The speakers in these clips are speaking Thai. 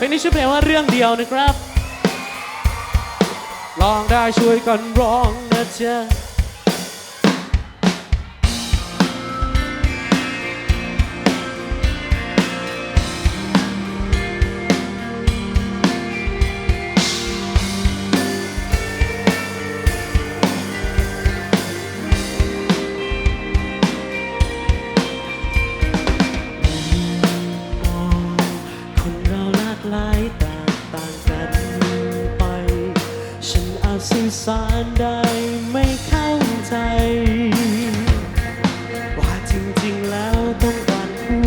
เพลงนี้ชื่อเพลงว่าเรื่องเดียวนะครับ ลองได้ช่วยกันร้องนะเจ้า สื่อสารได้ไม่เข้าใจ ว่าจริงๆแล้วต้องการพู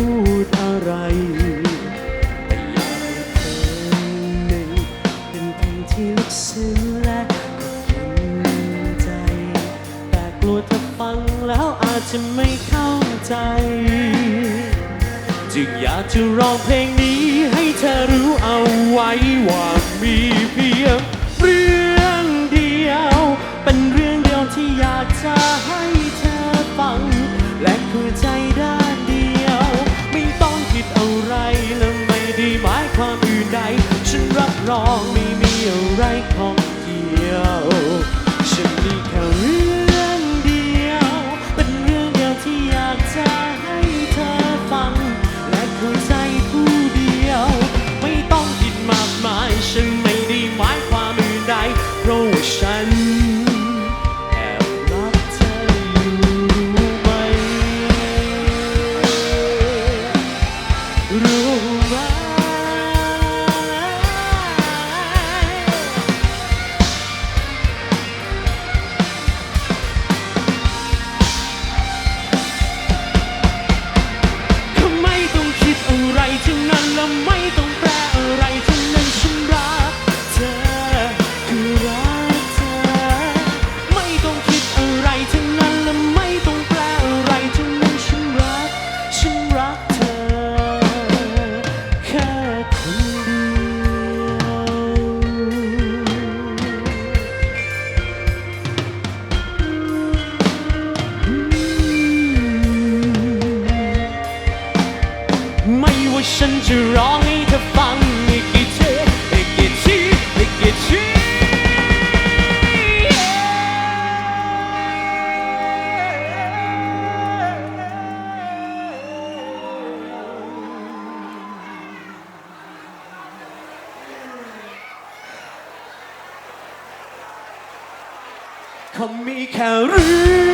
ดอะไร แต่ยากให้เธอหนึ่งเป็นเพลงที่ลึกซึ้งและก็กินใจ แต่กลัวเธอฟังแล้วอาจจะไม่เข้าใจ จึงอยากจะร้องเพลงนี้ให้เธอรู้เอาไว้ว่ามีเพียง ด้านเดียว ไม่ต้องคิดอะไรและไม่ได้หมายความอื่นใด ฉันรับรองไม่มีอะไรของ ฉันจะร้องให้เธอฟังอีกกี่ทีอีกกี่ทีอีกกี่ทีเขามีแค่รื่